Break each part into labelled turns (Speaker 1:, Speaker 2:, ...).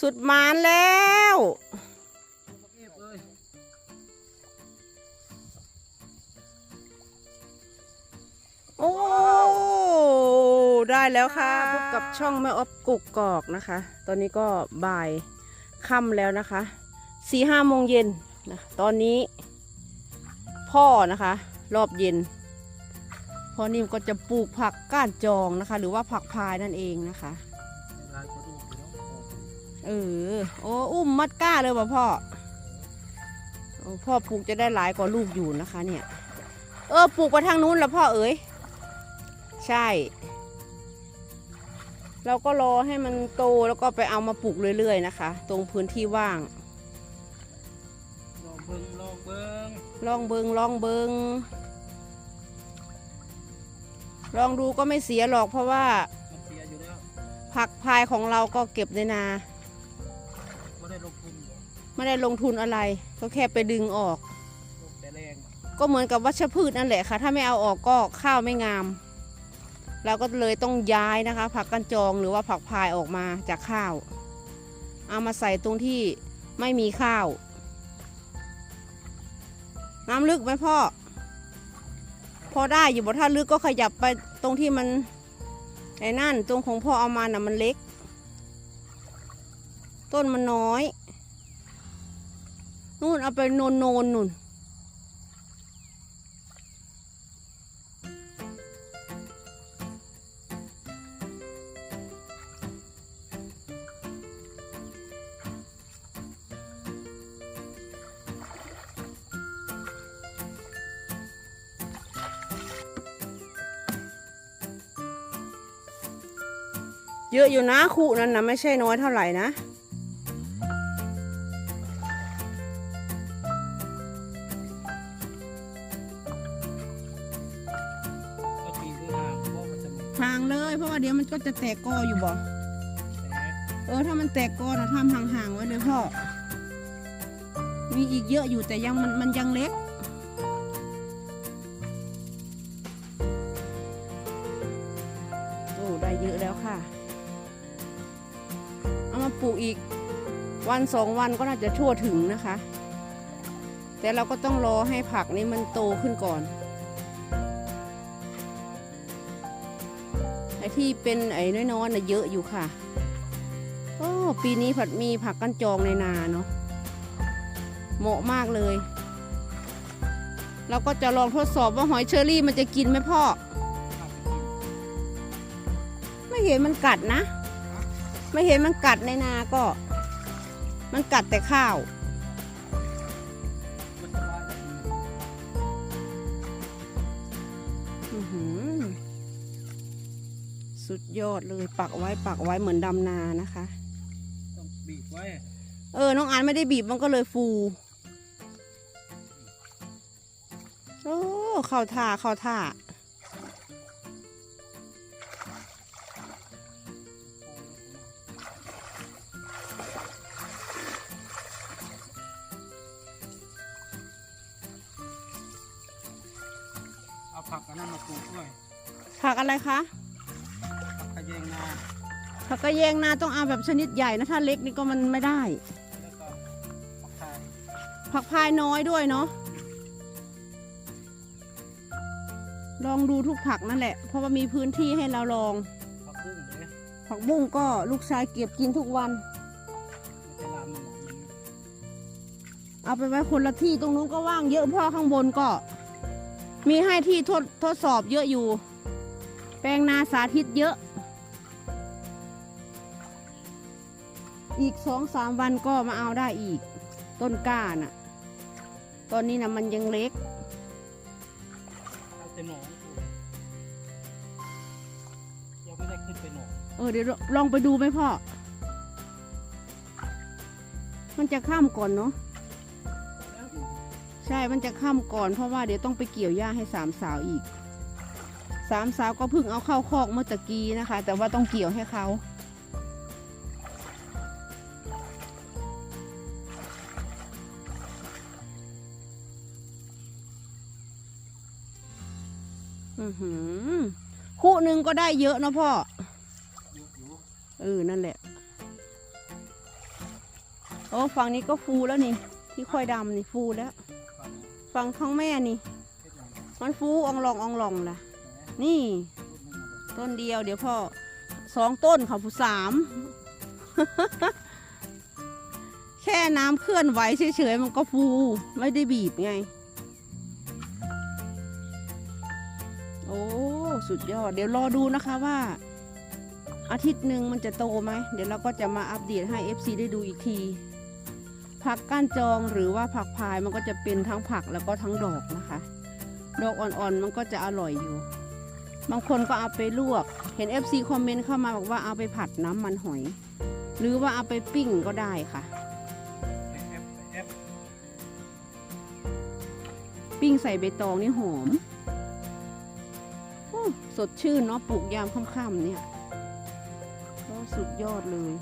Speaker 1: สุดหมานแล้ว
Speaker 2: เอฟเอ้ย
Speaker 1: โอ้ ได้แล้วค่ะ พบกับช่องแม่ออฟกุกกอกนะคะ ตอนนี้ก็บ่ายค่ำแล้วนะคะ สี่ห้าโมงเย็นนะตอนนี้ พ่อนะคะ รอบเย็น พ่อนิ่มก็จะปลูกผักก้านจองนะคะ หรือว่าผักพายนั่นเองนะคะ
Speaker 2: เอ
Speaker 1: อ โอ้อุ้มมัดก้าเลยว่ะพ่อพ่อปลูกจะได้หลายกว่าลูกอยู่นะคะ เนี่ย เออปลูกไปทางนู้นแล้วพ่อเอ๋ยใช่ เราก็รอให้มันโตแล้วก็ไปเอามาปลูกเรื่อยๆนะคะ ตรงพื้นที่ว่าง
Speaker 2: ลองเบิ้งลองเบิ้ง
Speaker 1: ลองเบิงลองเบิงลองดูก็ไม่เสียหรอกเพราะว่า
Speaker 2: มันเสียอยู่แล้ว
Speaker 1: ผักพายของเราก็เก็บในนา
Speaker 2: ไม่ได้ลงทุนอะ
Speaker 1: ไร ก็แค่ไปดึงออก
Speaker 2: ลงแต่แรง
Speaker 1: ก็เหมือนกับวัชพืชนั่นแหละค่ะ ถ้าไม่เอาออกก็ข้าวไม่งาม เราก็เลยต้องย้ายนะคะ ผักกันจองหรือว่าผักพายออกมาจากข้าว เอามาใส่ตรงที่ไม่มีข้าว น้ำลึกไหมพ่อ พอได้อยู่บ่ถ้าลึกก็ขยับไปตรงที่มันไอ้นั่นตรงของพ่อเอามาน่ะมันเล็ก ต้นมันน้อย นู่นเอาไปโนนโนนนู่นเยอะอยู่นะคู่นั้นนะไม่ใช่น้อยเท่าไหร่นะ
Speaker 2: ห่างเล
Speaker 1: ย เพราะว่าเดี๋ยวมันก็จะแตกกออยู่บ่
Speaker 2: แสง
Speaker 1: เออถ้ามันแตกกอนะทำห่างๆไว้เลยพ่อมีอีกเยอะอยู่แต่ยังมันมันยังเล็กโอ้ได้เยอะแล้วค่ะ เอามาปลูกอีกวันสองวันก็น่าจะทั่วถึงนะคะ แต่เราก็ต้องรอให้ผักนี้มันโตขึ้นก่อน ที่เป็นไอ้น้อยๆนะเยอะอยู่ค่ะโอ้ปีนี้ผัดมีผักกันจองในนาเนาะเหมาะมากเลย เราก็จะลองทดสอบว่าหอยเชอรี่มันจะกินไหมพ่อ ไม่เห็นมันกัดนะ ไม่เห็นมันกัดในนาก็ มันกัดแต่ข้าว สุดยอดเลยปักไว้ปักไว้เหมือนดำนานะคะ
Speaker 2: ต้องบีบไว้
Speaker 1: เออ น้องอันไม่ได้บีบมันก็เลยฟูโอ้เข้าท่าเข้าท่า
Speaker 2: เอาผักอันนั้นมาปลูกด้วย
Speaker 1: ผักอะไรคะ
Speaker 2: ผักกระ
Speaker 1: แยงนาต้องเอาแบบชนิดใหญ่นะถ้าเล็กนี่ก็มันไม่ได้
Speaker 2: แล้วก็ผักไทย
Speaker 1: ผักพายน้อยด้วยเนาะลองดูทุกผักนั่นแหละ เพราะว่ามีพื้นที่ให้เราลอง
Speaker 2: ผักบุ้งเลย
Speaker 1: ผักบุ้งก็ลูกชายเก็บกินทุกวัน
Speaker 2: มันจะลามมันหมดมัน
Speaker 1: เอาไปไว้คนละที่ตรงนู้นก็ว่างเยอะพ่อข้างบนก็ มีให้ที่ทดทดสอบเยอะอยู่ แปลงนาสาธิตเยอะ อีกสองสามวันก็มาเอาได้อีก ต้นกล้าน่ะ ตอนนี้นะมันยังเล็ก
Speaker 2: เอาแต่หนองปลูกยังไม่ได้ขึ้นไปหนอง
Speaker 1: เออเดี๋ยวลองไปดูไหมพ่อ มันจะข้ามก่อนเนาะ
Speaker 2: แล้ว
Speaker 1: ใช่ มันจะข้ามก่อนเพราะว่าเดี๋ยวต้องไปเกี่ยวหญ้าให้สามสาวอีก สามสาวก็เพิ่งเอาเข้าคอกเมื่อตะกี้นะคะ แต่ว่าต้องเกี่ยวให้เขา คู่หนึ่งก็ได้เยอะนะพ่อ เออ นั่นแหละ โอ้ฝั่งนี้ก็ฟูแล้วนี่ ที่ค่อยดำนี่ฟูแล้ว
Speaker 2: ฝั่ง
Speaker 1: ข้างแม่นี่ มันฟูอองลองอองลองล่ะ นี่ ต้นเดียวเดี๋ยวพ่อสองต้นเขาผู้สาม แค่น้ำเคลื่อนไหวเฉยๆมันก็ฟู ไม่ได้บีบไง อ้สุดยอด เดี๋ยวรอดูนะคะว่า อาทิตย์หนึ่งมันจะโตไหม เดี๋ยวเราก็จะมาอัปเดตให้ FC ได้ดูอีกที ผักก้านจองหรือว่าผักพายมันก็จะเป็นทั้งผักแล้วก็ทั้งดอกนะคะ ดอกอ่อนๆมันก็จะอร่อยอยู่ บางคนก็เอาไปลวก เห็น FC คอมเมนต์เข้ามาบอกว่าเอาไปผัดน้ำมันหอย หรือว่าเอาไปปิ้งก็ได้ค่ะ
Speaker 2: ไปแอปไปแอป
Speaker 1: ปิ้งใส่ใบตองนี่หอมโอ้ สดชื่นเนาะปลูกยามค่ำๆเนี่ยก็สุดยอดเลย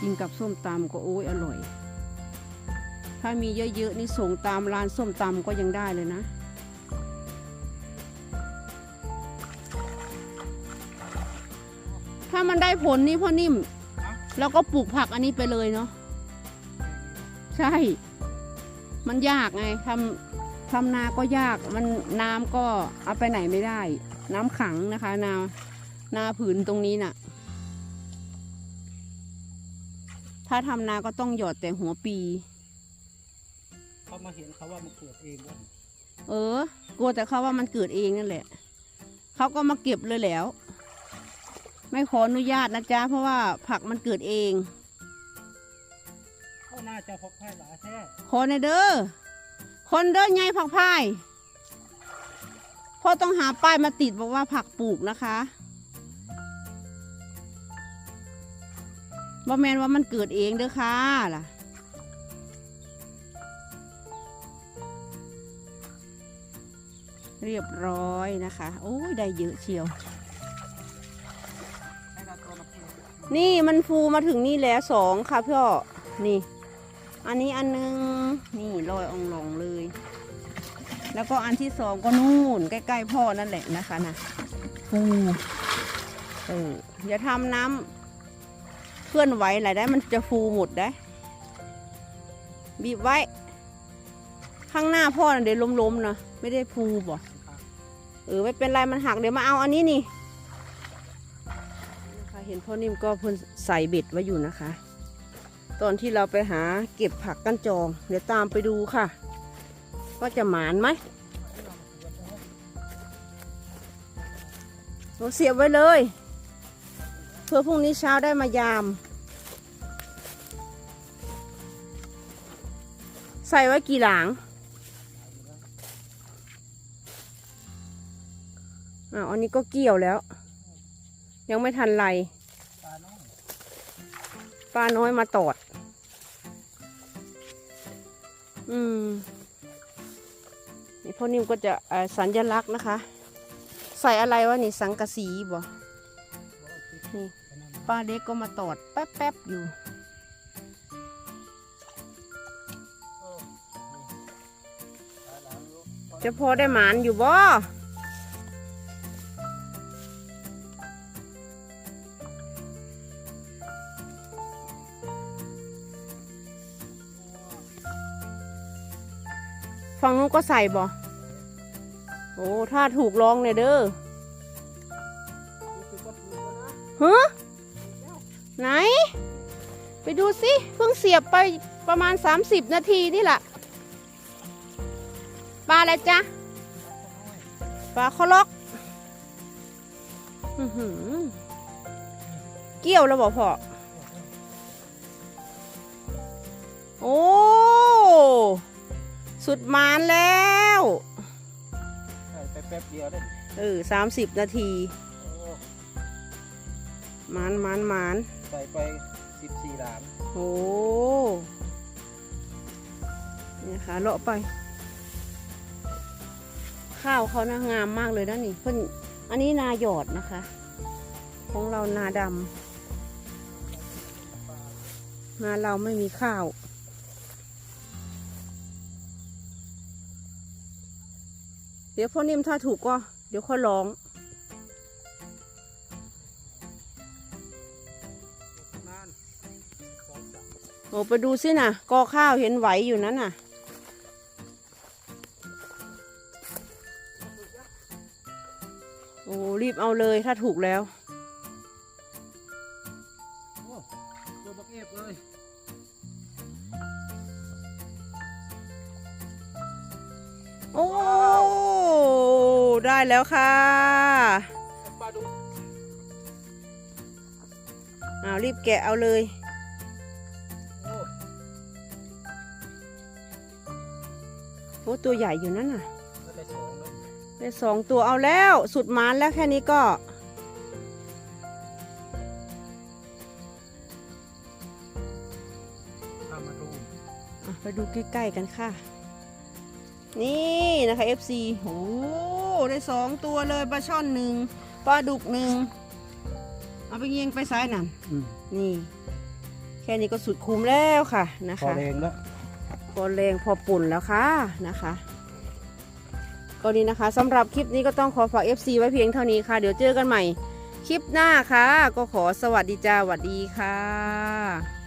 Speaker 1: กินกับส้มตำก็โอ้ยอร่อย ถ้ามีเยอะๆนี่ส่งตามร้านส้มตำก็ยังได้เลยนะถ้ามันได้ผลนี่พ่อนิ่ม แล้วก็ปลูกผักอันนี้ไปเลยเนาะใช่ มันยากไงทำทำนาก็ยากมันน้ำก็เอาไปไหนไม่ได้ น้ำขังนะคะ นานาผืนตรงนี้น่ะ ถ้าทำนาก็ต้องหยอดแต่หัวปี
Speaker 2: เขามาเห็นเขาว่ามันเกิดเองวะ
Speaker 1: เออกลัวแต่เขาว่ามันเกิดเองนั่นแหละเขาก็มาเก็บเลยแล้ว ไม่ขออนุญาตนะจ๊ะเพราะว่าผักมันเกิดเอง
Speaker 2: ก็ น่าจะพกไพ่หลายแท้
Speaker 1: ขอในเด้อ คนเด้อไงผักพายพ่อต้องหาป้ายมาติดบอกว่าผักปลูกนะคะบ่แมนว่ามันเกิดเองเด้อค่ะล่ะ เรียบร้อยนะคะ โอ้ยได้เยอะเชียว นี่มันฟูมาถึงนี่แล้วสองค่ะพ่อ นี่ อันนี้อันหนึงนี่ลอยอองลงเลย แล้วก็อันที่สองก็นู่นใกล้ๆพ่อนั่นแหละนะคะนะฟูเอออย่าทำน้ำเคลื่อนไหวอะไรได้มันจะฟูหมดได้ บีบไว้ ข้างหน้าพ่อนะเดี๋ยวล้มๆนะไม่ได้ฟูบ่เออไม่เป็นไรมันหักเดี๋ยวมาเอาอันนี้นี่นะคะเห็นพ่อนิ่มก็เพิ่นใส่เบ็ดไว้อยู่นะคะ ตอนที่เราไปหาเก็บผักกั้นจอง เดี๋ยวตามไปดูค่ะ ว่าจะหมานไหมหนูเสียบไว้เลย เพื่อพรุ่งนี้เช้าได้มายาม ใส่ไว้กี่หลังอ้าวอันนี้ก็เกี่ยวแล้ว ยังไม่ทันไร
Speaker 2: ปลาน้อง
Speaker 1: ป้าน้อยมาตอด อืมนี่พ่อนิ่มก็จะสัญลักษณ์นะคะ ใส่อะไรวะนี่สังกะสีบ่นี่ป้าเล็กก็มาตอดแป๊บๆอยู่จะพอได้หมานอยู่บ่ ฝั่งนู้นก็ใส่บ่โอ้ถ้าถูกลองเนี่ยเด้อฮะไหน ไปดูสิเพิ่งเสียบไปประมาณ 30 นาทีนี่แหละปลาอะไรจ๊ะปลาคอล็อกเกี่ยวแล้วบอกพ่อโอ้ สุดมานแล้ว
Speaker 2: ใส่ไปแป๊บเดียวได้
Speaker 1: เออสามสิบนาที
Speaker 2: โอ้
Speaker 1: มานมานมาน
Speaker 2: ใส่ไปสิบสี่หลาน
Speaker 1: โอ้เนี่ยค่ะเลาะไป ข้าวเขานะงามมากเลยนะนี่เพิ่นอันนี้นาหยอดนะคะ ของเรานาดำนาเราไม่มีข้าว เดี๋ยวพ่อนิ่มถ้าถูกก็ เดี๋ยวค่อยร้อง โอ้ไปดูสินะกอข้าวเห็นไหวอยู่นั้นน่ะ โอ้รีบเอาเลยถ้าถูกแล้ว
Speaker 2: เจอบักเอฟเลย
Speaker 1: โอ้ ได้แล้วค่ะ
Speaker 2: ปลาดุก
Speaker 1: อ้าวรีบแกะเอาเลย
Speaker 2: โอ้
Speaker 1: โอ้ตัวใหญ่อยู่นั่นน่ะ
Speaker 2: แล้วได้สองเลย
Speaker 1: ได้สองตัวเอาแล้ว สุดหมานแล้วแค่นี้ก็
Speaker 2: พามาดู
Speaker 1: อะไปดูใกล้ๆกันค่ะ นี่นะคะ FC โอ้ ได้สองตัวเลยปลาช่อนหนึ่งปลาดุกหนึ่งเอาไปเยียงไปซ้ายนั่น
Speaker 2: อืม
Speaker 1: นี่ แค่นี้ก็สุดคุ้มแล้วค่ะนะ
Speaker 2: พอ
Speaker 1: คะ
Speaker 2: แรงแล้ว
Speaker 1: พอแรงพอปุ่นแล้วค่ะนะคะก็นี้นะคะสำหรับคลิปนี้ก็ต้องขอฝาก FC ไว้เพียงเท่านี้ค่ะ เดี๋ยวเจอกันใหม่ คลิปหน้าค่ะ ก็ขอสวัสดีจ้าสวัสดีค่ะ